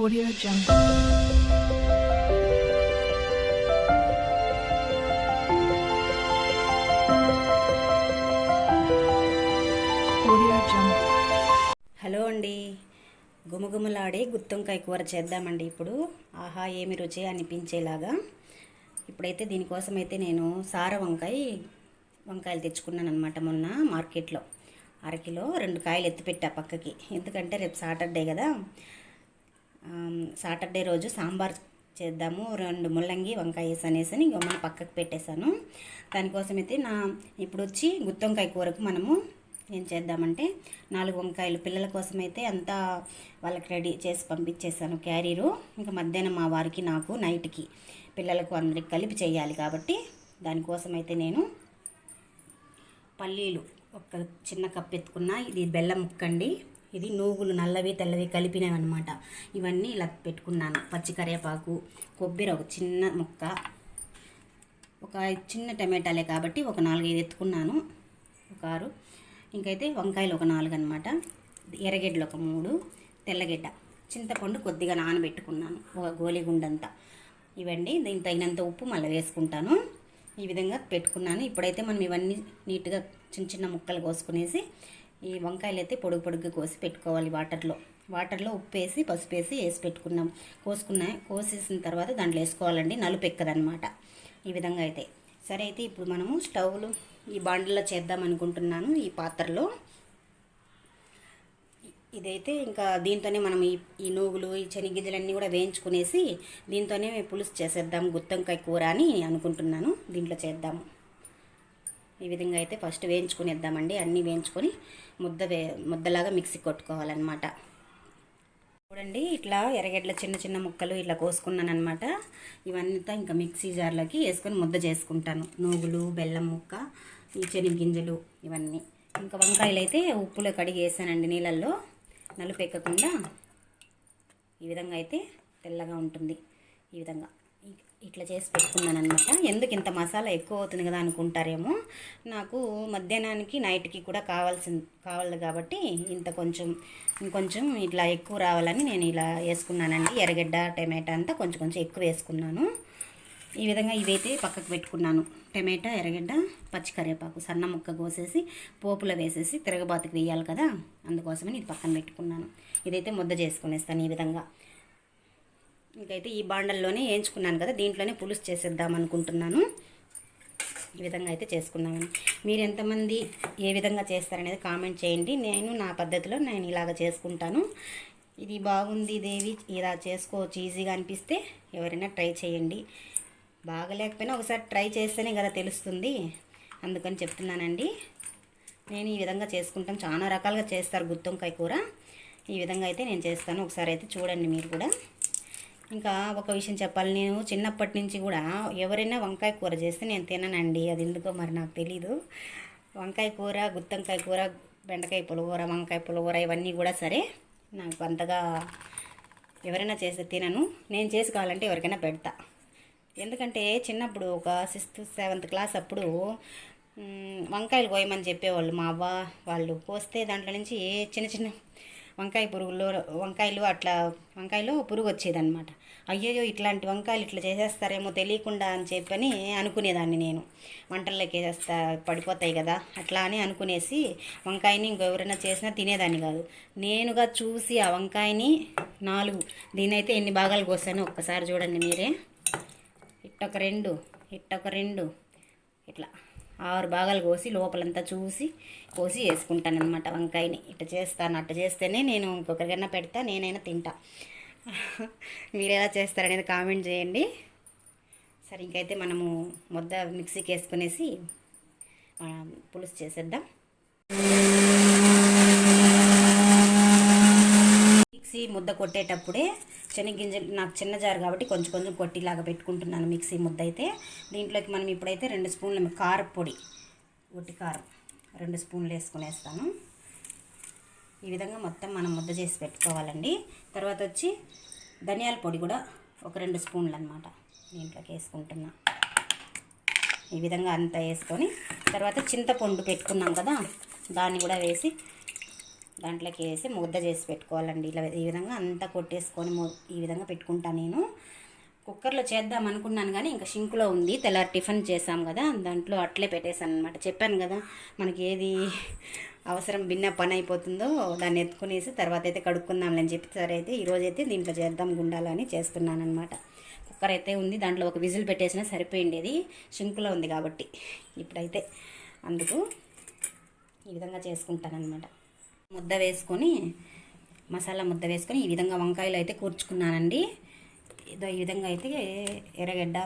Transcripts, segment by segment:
Audio Jungle. Audio Jungle. Hello అండి. గుమగుమలాడే గుత్తొంకాయ కూర చేద్దామండి ఇప్పుడు. ఆహా ఏమి రుచి అనిపించేలాగా. ఇప్పుడైతే దీనికోసం అయితే నేను సార వంకాయ వంకాయలు తెచ్చుకున్నాను అనమాట మొన్న మార్కెట్లో. అరకిలో రెండు కాయలు ఎత్తిపెట్టా పక్కకి. ఎందుకంటే రేపు సాటర్డే కదా. సాటర్డే రోజు సాంబార్ చేద్దాము రెండు ముల్లంగి వంకాయ వేసి అనేసి గమ్మని పక్కకు పెట్టేశాను. దానికోసం అయితే నా ఇప్పుడు వచ్చి గుత్తొంకాయ కూరకు మనము ఏం చేద్దామంటే నాలుగు వంకాయలు పిల్లల కోసం అయితే అంతా వాళ్ళకి రెడీ చేసి పంపించేసాను క్యారీరు. ఇంకా మధ్యాహ్నం మా వారికి నాకు నైట్కి పిల్లలకు అందరికి కలిపి చేయాలి కాబట్టి దానికోసం అయితే నేను పల్లీలు ఒక చిన్న కప్ ఎత్తుకున్న. ఇది బెల్లం ముక్కండి. ఇది నూగులు నల్లవి తెల్లవి కలిపినవి అనమాట ఇవన్నీ ఇలా పెట్టుకున్నాను. పచ్చి కరివేపాకు కొబ్బరి ఒక చిన్న ముక్క ఒక చిన్న టమాటాలే కాబట్టి ఒక నాలుగైదు ఎత్తుకున్నాను. ఒక ఆరు. ఇంకైతే వంకాయలు ఒక నాలుగు అనమాట ఎర్రగడ్డలు ఒక మూడు. తెల్లగడ్డ చింతపండు కొద్దిగా నానబెట్టుకున్నాను. ఒక గోలిగుండంతా ఇవండి దీనికి తగినంత ఉప్పు మళ్ళీ వేసుకుంటాను. ఈ విధంగా పెట్టుకున్నాను. ఇప్పుడైతే మనం ఇవన్నీ నీట్గా చిన్న చిన్న ముక్కలు కోసుకునేసి ఈ వంకాయలు అయితే పొడుగు పొడుగు కోసి పెట్టుకోవాలి వాటర్లో. వాటర్లో ఉప్పు వేసి పసుపు వేసి వేసి పెట్టుకున్నాం. కోసుకున్న కోసేసిన తర్వాత దాంట్లో వేసుకోవాలండి. నలుపు ఎక్కదనమాట ఈ విధంగా అయితే. సరే అయితే ఇప్పుడు మనము స్టవ్లు ఈ బాండ్లో చేద్దాం అనుకుంటున్నాను ఈ పాత్రలో. ఇదైతే ఇంకా దీంతోనే మనం ఈ ఈ నూగులు ఈ శనగింజలన్నీ కూడా వేయించుకునేసి దీంతోనే పులుసు చేసేద్దాం గుత్తంకాయ కూర అని అనుకుంటున్నాను. దీంట్లో చేద్దాము. ఈ విధంగా అయితే ఫస్ట్ వేయించుకునేద్దామండి. అన్నీ వేయించుకొని ముద్ద వే ముద్దలాగా మిక్సీ కొట్టుకోవాలన్నమాట. చూడండి ఇట్లా ఎర్రగడ్డల చిన్న చిన్న ముక్కలు ఇట్లా కోసుకున్నాను అనమాట ఇవంతా ఇంకా మిక్సీ జార్లోకి వేసుకొని ముద్ద చేసుకుంటాను. నూగులు బెల్లం ముక్క ఈ శనగగింజలు ఇవన్నీ. ఇంకా వంకాయలు అయితే ఉప్పులో కడిగి వేసానండి నీళ్ళల్లో. నలుపు ఎక్కకుండా ఈ విధంగా అయితే తెల్లగా ఉంటుంది. ఈ విధంగా. ఇట్లా చేసి పెట్టుకున్నాను అనమాట ఎందుకు ఇంత మసాలా ఎక్కువ అవుతుంది కదా అనుకుంటారేమో. నాకు మధ్యాహ్నానికి నైట్కి కూడా కావాల్సింది కావాలి కాబట్టి ఇంత కొంచెం ఇంకొంచెం ఇట్లా ఎక్కువ రావాలని నేను ఇలా వేసుకున్నానండి. ఎర్రగడ్డ టమాటా అంతా కొంచెం కొంచెం ఎక్కువ వేసుకున్నాను. ఈ విధంగా ఇవైతే పక్కకు పెట్టుకున్నాను. టమాటా ఎర్రగడ్డ పచ్చి కరివేపాకు సన్న ముక్క కోసేసి పోపులో వేసేసి తిరగబాతుకు వేయాలి కదా. అందుకోసమని ఇది పక్కన పెట్టుకున్నాను. ఇదైతే ముద్ద చేసుకునేస్తాను ఈ విధంగా. ఇంకైతే ఈ బాండల్లోనే వేయించుకున్నాను కదా దీంట్లోనే పులుసు చేసేద్దాం అనుకుంటున్నాను. ఈ విధంగా అయితే చేసుకున్నామని మీరు ఎంతమంది ఏ విధంగా చేస్తారనేది కామెంట్ చేయండి. నేను నా పద్ధతిలో నేను ఇలాగ చేసుకుంటాను. ఇది బాగుంది దేవి ఇలా చేసుకోవచ్చు ఈజీగా అనిపిస్తే ఎవరైనా ట్రై చేయండి. బాగలేకపోయినా ఒకసారి ట్రై చేస్తేనే కదా తెలుస్తుంది. అందుకని చెప్తున్నానండి. నేను ఈ విధంగా చేసుకుంటాం. చాలా రకాలుగా చేస్తారు గుత్తొంకాయ కూర. ఈ విధంగా అయితే నేను చేస్తాను. ఒకసారి అయితే చూడండి మీరు కూడా. ఇంకా ఒక విషయం చెప్పాలి. నేను చిన్నప్పటి నుంచి కూడా ఎవరైనా వంకాయ కూర చేస్తే నేను తిననండి. అది ఎందుకో మరి నాకు తెలీదు. వంకాయ కూర గుత్తంకాయ కూర బెండకాయ పులిహోర వంకాయ పులిహోర ఇవన్నీ కూడా సరే నాకు అంతగా ఎవరైనా చేస్తే తినను. నేను చేసి కావాలంటే ఎవరికైనా పెడతా. ఎందుకంటే చిన్నప్పుడు ఒక సిక్స్త్ సెవెంత్ క్లాస్ అప్పుడు వంకాయలు కోయమని చెప్పేవాళ్ళు మా అవ్వ వాళ్ళు. కోస్తే దాంట్లో నుంచి చిన్న చిన్న వంకాయ పురుగులు వంకాయలు అట్లా వంకాయలో పురుగు వచ్చేదన్నమాట అయ్యయ్యో ఇట్లాంటి వంకాయలు ఇట్లా చేసేస్తారేమో తెలియకుండా అని చెప్పని అనుకునేదాన్ని నేను. వంటల్లోకి వేసేస్తా పడిపోతాయి కదా అట్లా అని అనుకునేసి వంకాయని ఇంకెవరైనా చేసినా తినేదాన్ని కాదు. నేనుగా చూసి ఆ వంకాయని నాలుగు దీనైతే ఎన్ని భాగాలు కోసానో ఒక్కసారి చూడండి మీరే. ఇట్టొక రెండు ఇట్టొక రెండు ఇట్లా. ఆరు భాగాలు కోసి లోపలంతా చూసి కోసి వేసుకుంటాను అనమాట వంకాయని. ఇట్లా చేస్తాను అట్ట చేస్తేనే నేను ఇంకొకరికైనా పెడతా నేనైనా తింటా. మీరు ఎలా చేస్తారనేది కామెంట్ చేయండి. సరే ఇంకైతే మనము ముద్ద మిక్సీకి వేసుకునేసి పులుసు చేసేద్దాం మిక్సీ ముద్ద కొట్టేటప్పుడే శనగగింజలు నాకు చిన్న జారు కాబట్టి కొంచెం కొంచెం కొట్టిలాగా పెట్టుకుంటున్నాను మిక్సీ ముద్ద అయితే దీంట్లోకి మనం ఇప్పుడైతే రెండు స్పూన్ల కారపొడి ఒట్టి కారం రెండు స్పూన్లు వేసుకునేస్తాను. ఈ విధంగా మొత్తం మనం ముద్ద చేసి పెట్టుకోవాలండి. తర్వాత వచ్చి ధనియాల పొడి కూడా ఒక రెండు స్పూన్లు అనమాట దీంట్లోకి వేసుకుంటున్నా. ఈ విధంగా అంతా వేసుకొని తర్వాత చింతపండు పెట్టుకున్నాం కదా దాన్ని కూడా వేసి దాంట్లోకి వేసి ముద్ద చేసి పెట్టుకోవాలండి. ఇలా ఈ విధంగా అంతా కొట్టేసుకొని ఈ విధంగా పెట్టుకుంటాను నేను. కుక్కర్లో చేద్దాం అనుకున్నాను కానీ ఇంకా షింక్లో ఉంది. తెల్లారి టిఫిన్ చేసాం కదా దాంట్లో అట్లే పెట్టేశాను అనమాట చెప్పాను కదా మనకి ఏది అవసరం భిన్న పని అయిపోతుందో దాన్ని ఎత్తుకునేసి తర్వాత అయితే కడుక్కుందాంలే అని చెప్పి సరే అయితే ఈరోజైతే దీంట్లో చేద్దాం గుండాలని చేస్తున్నాను అనమాట కుక్కర్ అయితే ఉంది దాంట్లో ఒక విజిల్ పెట్టేసినా సరిపోయిండేది. షింకులో ఉంది కాబట్టి ఇప్పుడైతే అందుకు ఈ విధంగా చేసుకుంటానన్నమాట. ముద్ద వేసుకొని మసాలా ముద్ద వేసుకొని ఈ విధంగా వంకాయలు అయితే కూర్చుకున్నానండి. ఇదో ఈ విధంగా అయితే ఎర్రగడ్డ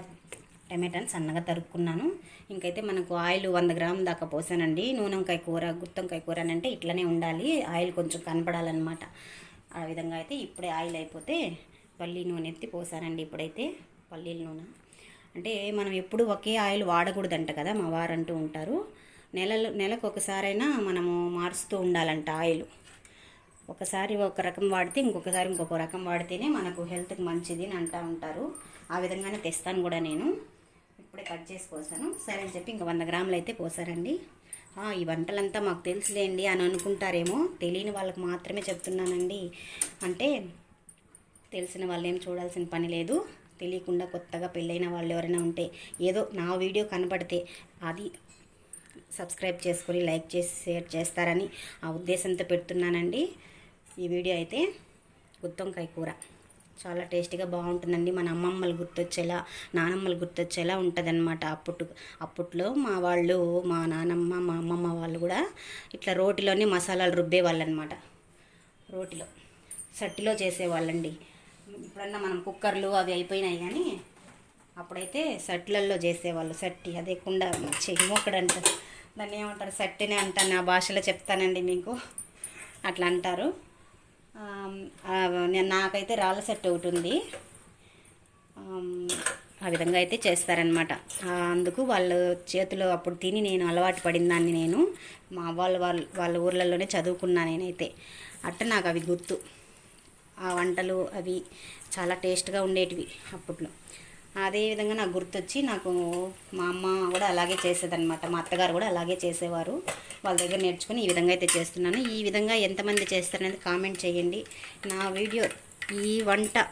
టమాటాని సన్నగా తరుక్కున్నాను. ఇంకైతే మనకు ఆయిల్ వంద గ్రాముల దాకా పోసానండి. నూనెంకాయ కూర గుత్తంకాయ కూర అని అంటే ఇట్లనే ఉండాలి. ఆయిల్ కొంచెం కనపడాలన్నమాట. ఆ విధంగా అయితే ఇప్పుడే ఆయిల్ అయిపోతే పల్లి నూనె ఎత్తి పోసానండి ఇప్పుడైతే పల్లీల నూనె. అంటే మనం ఎప్పుడు ఒకే ఆయిల్ వాడకూడదంట కదా మా వారు అంటూ ఉంటారు. నెలలో నెలకు ఒకసారైనా మనము మారుస్తూ ఉండాలంట ఆయిల్. ఒకసారి ఒక రకం వాడితే ఇంకొకసారి ఇంకొక రకం వాడితేనే మనకు హెల్త్కి మంచిది అని అంటూ ఉంటారు. ఆ విధంగానే తెస్తాను కూడా నేను. ఇప్పుడే కట్ చేసి పోసాను సరే అని చెప్పి ఇంకా వంద గ్రాములు అయితే పోసారండి ఈ వంటలంతా మాకు తెలుసులేండి అని అనుకుంటారేమో. తెలియని వాళ్ళకి మాత్రమే చెప్తున్నానండి. అంటే తెలిసిన వాళ్ళు ఏం చూడాల్సిన పని లేదు. తెలియకుండా కొత్తగా పెళ్ళైన వాళ్ళు ఎవరైనా ఉంటే ఏదో నా వీడియో కనపడితే అది సబ్స్క్రైబ్ చేసుకొని లైక్ చేసి షేర్ చేస్తారని ఆ ఉద్దేశంతో పెడుతున్నానండి. ఈ వీడియో అయితే గుత్తొంకాయ కూర. చాలా టేస్టీగా బాగుంటుందండి. మన అమ్మమ్మలు గుర్తొచ్చేలా నానమ్మలు గుర్తొచ్చేలా ఉంటుందన్నమాట. అప్పుడు అప్పట్లో మా వాళ్ళు మా నానమ్మ మా అమ్మమ్మ వాళ్ళు కూడా ఇట్లా రోటిలోనే మసాలాలు రుబ్బేవాళ్ళు అనమాట రోటిలో సట్టిలో చేసేవాళ్ళండి. ఇప్పుడన్నా మనం కుక్కర్లు అవి అయిపోయినాయి కానీ అప్పుడైతే సెట్లల్లో చేసేవాళ్ళు సట్టి అదే కుండ చెయ్యమోకడంట దాన్ని ఏమంటారు? సట్టిని అంటాను నా భాషలో చెప్తానండి మీకు. అట్లా అంటారు. నేను నాకైతే రాళ్ళ సెట్ ఒకటి ఉంది. ఆ విధంగా అయితే చేస్తారనమాట అందుకు వాళ్ళ చేతిలో అప్పుడు తిని నేను అలవాటు పడిన దాన్ని నేను మా వాళ్ళ వాళ్ళ వాళ్ళ ఊర్లలోనే చదువుకున్నా నేనైతే. అట్ట నాకు అవి గుర్తు. ఆ వంటలు అవి చాలా టేస్ట్గా ఉండేటివి అప్పట్లో. అదేవిధంగా నాకు గుర్తొచ్చి నాకు మా అమ్మ కూడా అలాగే చేసేదన్నమాట. మా అత్తగారు కూడా అలాగే చేసేవారు. వాళ్ళ దగ్గర నేర్చుకుని ఈ విధంగా అయితే చేస్తున్నాను. ఈ విధంగా ఎంతమంది చేస్తారనేది కామెంట్ చేయండి. నా వీడియో ఈ వంట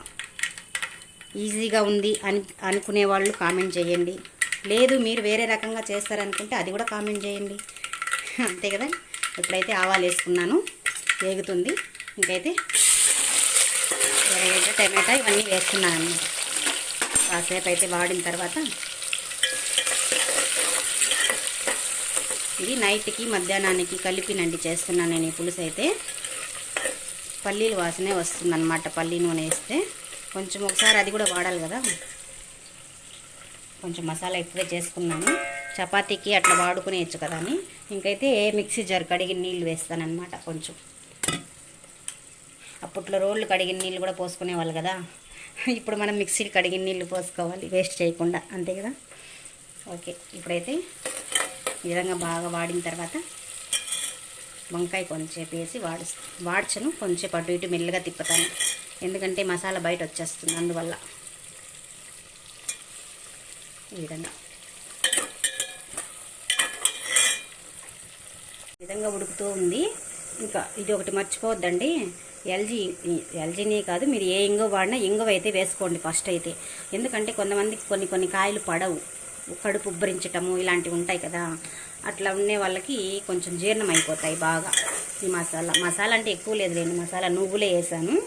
ఈజీగా ఉంది అని అనుకునే వాళ్ళు కామెంట్ చేయండి. లేదు మీరు వేరే రకంగా చేస్తారనుకుంటే అది కూడా కామెంట్ చేయండి. అంతే కదా? ఇప్పుడైతే ఆవాలు వేసుకున్నాను. వేగుతుంది. ఇంకైతే టమాటా ఇవన్నీ వేస్తున్నాను అన్నమాట. కాసేపు అయితే వాడిన తర్వాత ఇది నైట్కి మధ్యాహ్నానికి కలిపినండి చేస్తున్నాను నేను ఈ పులుసు అయితే. పల్లీలు వాసనే వస్తుందన్నమాట పల్లీ నూనె వేస్తే. కొంచెం ఒకసారి అది కూడా వాడాలి కదా. కొంచెం మసాలా ఎక్కువే చేసుకున్నాను. చపాతీకి అట్లా వాడుకునేయచ్చు కదా అని. ఇంకైతే మిక్సీ జార్ కడిగిన నీళ్ళు వేస్తానన్నమాట కొంచెం. అప్పట్లో రోళ్ళు కడిగిన నీళ్ళు కూడా పోసుకునేవాళ్ళు కదా. ఇప్పుడు మనం మిక్సీకి కడిగిన నీళ్ళు పోసుకోవాలి వేస్ట్ చేయకుండా అంతే కదా? ఓకే ఇప్పుడైతే ఈ విధంగా బాగా వాడిన తర్వాత వంకాయ కొంచెంసేపు వేసి వాడు వాడ్చను కొంచెం అటు ఇటు మెల్లగా తిప్పుతాను. ఎందుకంటే మసాలా బయట వచ్చేస్తుంది అందువల్ల. ఈ విధంగా. ఈ విధంగా ఉడుకుతూ ఉంది. ఇంకా ఇది ఒకటి మర్చిపోవద్దండి. ఎల్జీ ఎల్జీనే కాదు మీరు ఏ ఇంగువ వాడినా ఇంగువ అయితే వేసుకోండి ఫస్ట్ అయితే. ఎందుకంటే కొంతమందికి కొన్ని కొన్ని కాయలు పడవు. కడుపు ఉబ్బరించటము ఇలాంటివి ఉంటాయి కదా. అట్లా ఉండే వాళ్ళకి కొంచెం జీర్ణం అయిపోతాయి బాగా ఈ మసాలా. మసాలా అంటే ఎక్కువ లేదు లేండి మసాలా నువ్వులే వేసాను.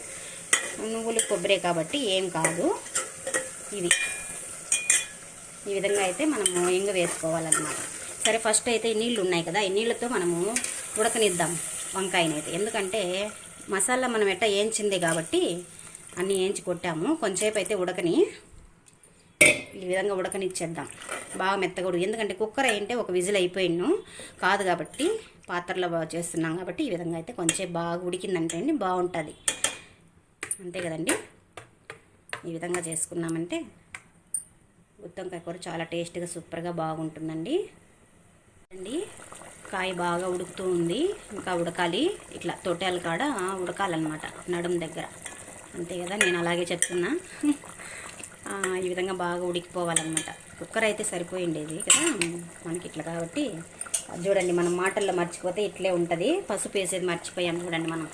నువ్వులు కొబ్బరే కాబట్టి ఏం కాదు. ఇది. ఈ విధంగా అయితే మనము ఇంగ వేసుకోవాలన్నమాట. సరే ఫస్ట్ అయితే ఈ నీళ్ళు ఉన్నాయి కదా. ఈ నీళ్ళతో మనము ఉడకనిద్దాం వంకాయనైతే. ఎందుకంటే మసాలా మనం ఎట్ట వేయించింది కాబట్టి అన్నీ వేయించి కొట్టాము. కొంచెంసేపు అయితే ఉడకని ఈ విధంగా ఉడకనిచ్చేద్దాం. బాగా మెత్తగడు ఎందుకంటే కుక్కర్ ఏంటంటే ఒక విజిల్ అయిపోయిను కాదు కాబట్టి పాత్రలో బాగా చేస్తున్నాం కాబట్టి ఈ విధంగా అయితే కొంచెం బాగా ఉడికిందంటే అండి బాగుంటుంది. అంతే కదండి? ఈ విధంగా చేసుకున్నామంటే గుత్తంకాయ కూర చాలా టేస్ట్గా సూపర్గా బాగుంటుందండి. అండి కాయ బాగా ఉడుకుతూ ఉంది. ఇంకా ఉడకాలి. ఇట్లా తొట్టాల కాడ ఉడకాలన్నమాట నడుం దగ్గర. అంతే కదా నేను అలాగే చెప్తున్నా. ఈ విధంగా బాగా ఉడికిపోవాలన్నమాట. కుక్కర్ అయితే సరిపోయిండేది కదా మనకి ఇట్లా కాబట్టి. చూడండి మనం మాటల్లో మర్చిపోతే ఇట్లే ఉంటుంది. పసుపు వేసేది మర్చిపోయాం చూడండి మనం.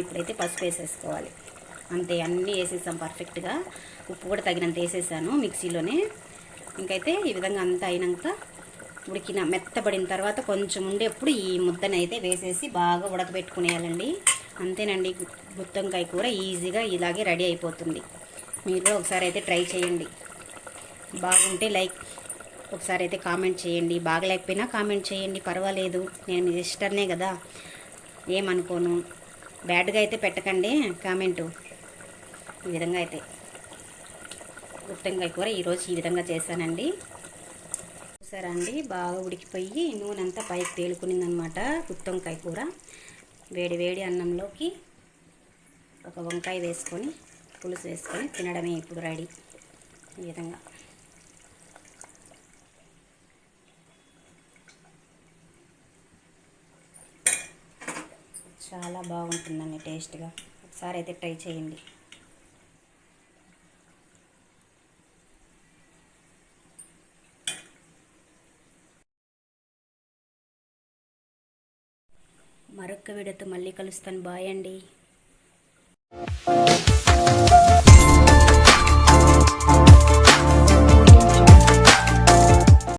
ఇప్పుడైతే పసుపు వేసేసుకోవాలి. అంతే అన్నీ వేసేసాం పర్ఫెక్ట్గా. ఉప్పు కూడా తగినంత వేసేసాను మిక్సీలోనే. ఇంకైతే ఈ విధంగా అంతా అయినాక ఉడికిన మెత్తబడిన తర్వాత కొంచెం ఉండేప్పుడు ఈ ముద్దనైతే అయితే వేసేసి బాగా ఉడకబెట్టుకునేయాలండి. అంతేనండి గుత్తంకాయ గుత్తొంకాయ కూర ఈజీగా ఇలాగే రెడీ అయిపోతుంది. మీరు కూడా ఒకసారి అయితే ట్రై చేయండి. బాగుంటే లైక్ ఒకసారి అయితే కామెంట్ చేయండి. బాగలేకపోయినా కామెంట్ చేయండి. పర్వాలేదు నేను మీ సిస్టర్నే కదా ఏమనుకోను. బ్యాడ్గా అయితే పెట్టకండి కామెంటు. ఈ విధంగా అయితే గుత్తొంకాయ కూర ఈరోజు ఈ విధంగా చేశానండి. చూసారా అండి బాగా ఉడికిపోయి నూనె అంతా పైకి తేలుకునిందనమాట గుత్తొంకాయ కూర. వేడి వేడి అన్నంలోకి ఒక వంకాయ వేసుకొని పులుసు వేసుకొని తినడమే ఇప్పుడు రెడీ. ఈ విధంగా. చాలా బాగుంటుందండి టేస్ట్గా. ఒకసారి అయితే ట్రై చేయండి. మరొక వీడియోతో మళ్ళీ కలుస్తాను. బాయ్ అండి.